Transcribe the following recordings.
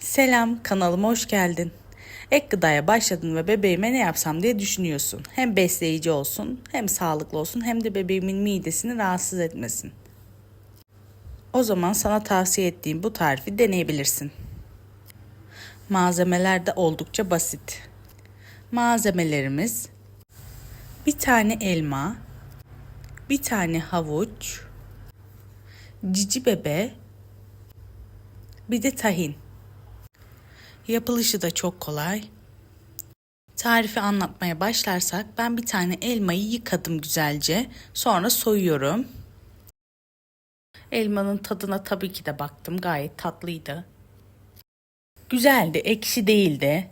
Selam, kanalıma hoş geldin. Ek gıdaya başladın ve bebeğime ne yapsam diye düşünüyorsun. Hem besleyici olsun, hem sağlıklı olsun, hem de bebeğimin midesini rahatsız etmesin. O zaman sana tavsiye ettiğim bu tarifi deneyebilirsin. Malzemeler de oldukça basit. Malzemelerimiz bir tane elma, bir tane havuç, cici bebe, bir de tahin. Yapılışı da çok kolay. Tarifi anlatmaya başlarsak ben bir tane elmayı yıkadım güzelce. Sonra soyuyorum. Elmanın tadına tabii ki de baktım. Gayet tatlıydı. Güzeldi, ekşi değildi.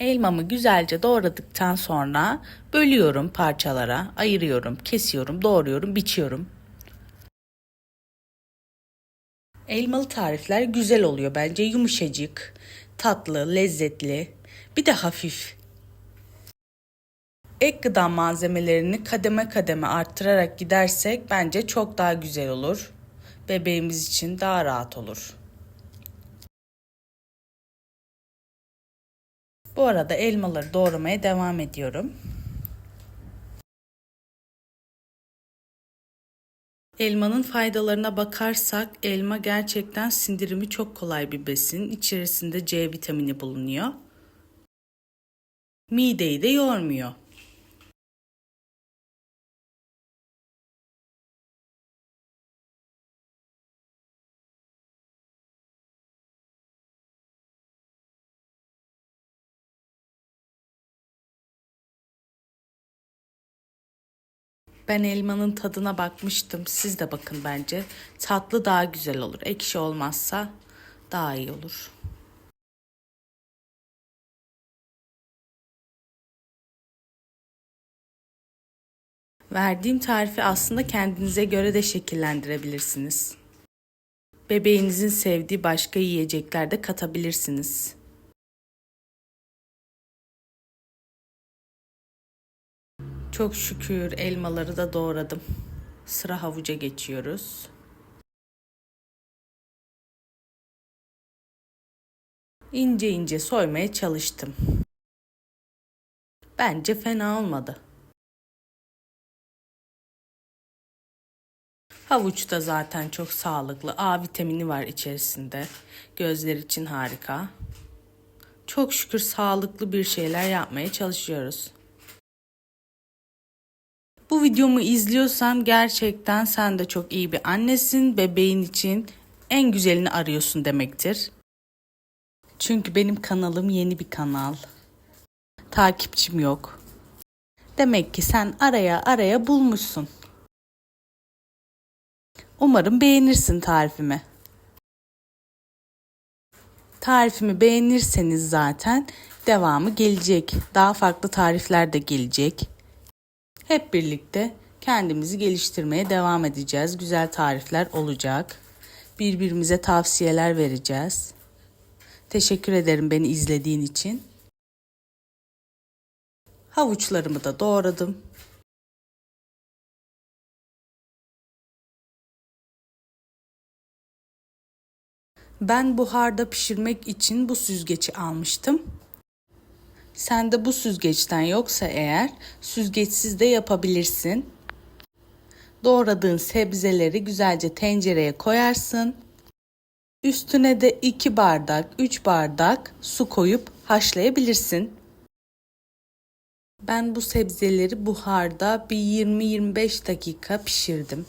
Elmamı güzelce doğradıktan sonra bölüyorum parçalara, ayırıyorum, kesiyorum, doğruyorum, biçiyorum. Elmalı tarifler güzel oluyor bence. Yumuşacık, tatlı, lezzetli, bir de hafif. Ek gıda malzemelerini kademe kademe arttırarak gidersek bence çok daha güzel olur. Bebeğimiz için daha rahat olur. Bu arada elmaları doğramaya devam ediyorum. Elmanın faydalarına bakarsak elma gerçekten sindirimi çok kolay bir besin. İçerisinde C vitamini bulunuyor. Mideyi de yormuyor. Ben elmanın tadına bakmıştım. Siz de bakın bence. Tatlı daha güzel olur. Ekşi olmazsa daha iyi olur. Verdiğim tarifi aslında kendinize göre de şekillendirebilirsiniz. Bebeğinizin sevdiği başka yiyecekler de katabilirsiniz. Çok şükür elmaları da doğradım. Sıra havuca geçiyoruz. İnce ince soymaya çalıştım. Bence fena olmadı. Havuç da zaten çok sağlıklı. A vitamini var içerisinde. Gözler için harika. Çok şükür sağlıklı bir şeyler yapmaya çalışıyoruz. Videomu izliyorsan gerçekten sen de çok iyi bir annesin. Bebeğin için en güzelini arıyorsun demektir. Çünkü benim kanalım yeni bir kanal. Takipçim yok. Demek ki sen araya araya bulmuşsun. Umarım beğenirsin tarifimi. Tarifimi beğenirseniz zaten devamı gelecek. Daha farklı tarifler de gelecek. Hep birlikte kendimizi geliştirmeye devam edeceğiz. Güzel tarifler olacak. Birbirimize tavsiyeler vereceğiz. Teşekkür ederim beni izlediğin için. Havuçlarımı da doğradım. Ben buharda pişirmek için bu süzgeci almıştım. Sende bu süzgeçten yoksa eğer süzgeçsiz de yapabilirsin. Doğradığın sebzeleri güzelce tencereye koyarsın. Üstüne de 2 bardak, 3 bardak su koyup haşlayabilirsin. Ben bu sebzeleri buharda bir 20-25 dakika pişirdim.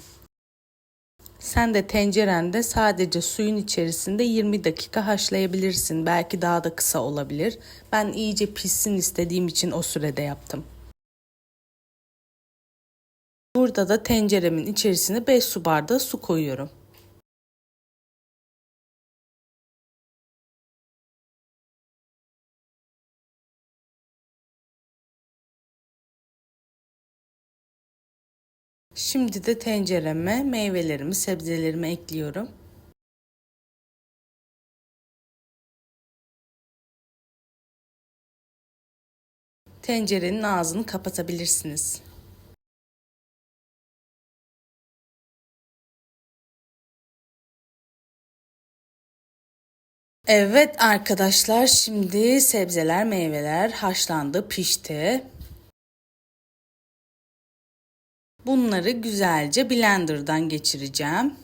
Sen de tencerende sadece suyun içerisinde 20 dakika haşlayabilirsin. Belki daha da kısa olabilir. Ben iyice pişsin istediğim için o sürede yaptım. Burada da tenceremin içerisine 5 su bardağı su koyuyorum. Şimdi de tencereme meyvelerimi, sebzelerimi ekliyorum. Tencerenin ağzını kapatabilirsiniz. Evet arkadaşlar şimdi sebzeler meyveler haşlandı pişti. Bunları güzelce blenderdan geçireceğim.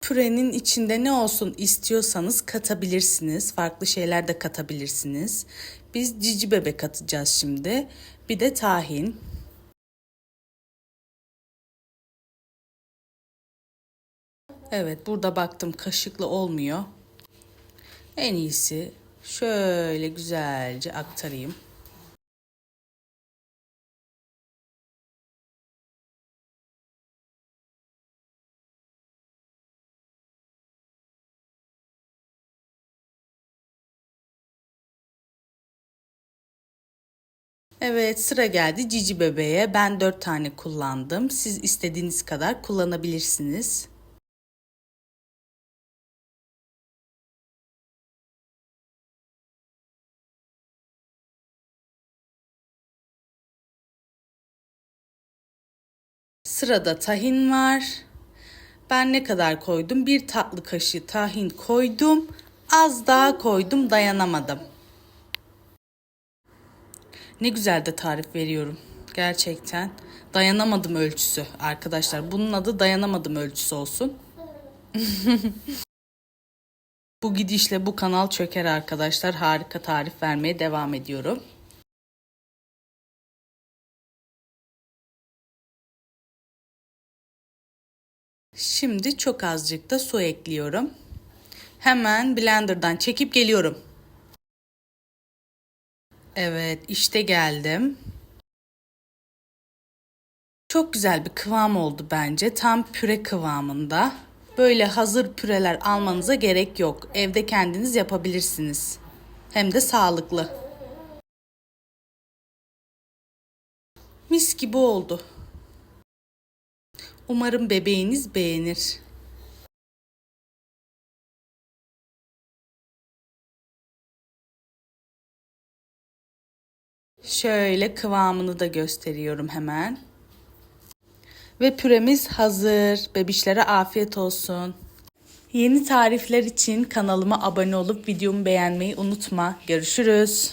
Pürenin içinde ne olsun istiyorsanız katabilirsiniz. Farklı şeyler de katabilirsiniz. Biz cici bebek katacağız şimdi. Bir de tahin. Evet burada baktım kaşıkla olmuyor. En iyisi şöyle güzelce aktarayım. Evet sıra geldi cici bebeğe. Ben 4 tane kullandım. Siz istediğiniz kadar kullanabilirsiniz. Sırada tahin var. Ben ne kadar koydum? Bir tatlı kaşığı tahin koydum. Az daha koydum dayanamadım. Ne güzel de tarif veriyorum. Gerçekten dayanamadım ölçüsü arkadaşlar. Bunun adı dayanamadım ölçüsü olsun. bu gidişle bu kanal çöker arkadaşlar. Harika tarif vermeye devam ediyorum. Şimdi çok azıcık da su ekliyorum. Hemen blenderdan çekip geliyorum. Evet, işte geldim. Çok güzel bir kıvam oldu bence. Tam püre kıvamında. Böyle hazır püreler almanıza gerek yok. Evde kendiniz yapabilirsiniz. Hem de sağlıklı. Mis gibi oldu. Umarım bebeğiniz beğenir. Şöyle kıvamını da gösteriyorum hemen. Ve püremiz hazır. Bebişlere afiyet olsun. Yeni tarifler için kanalıma abone olup videomu beğenmeyi unutma. Görüşürüz.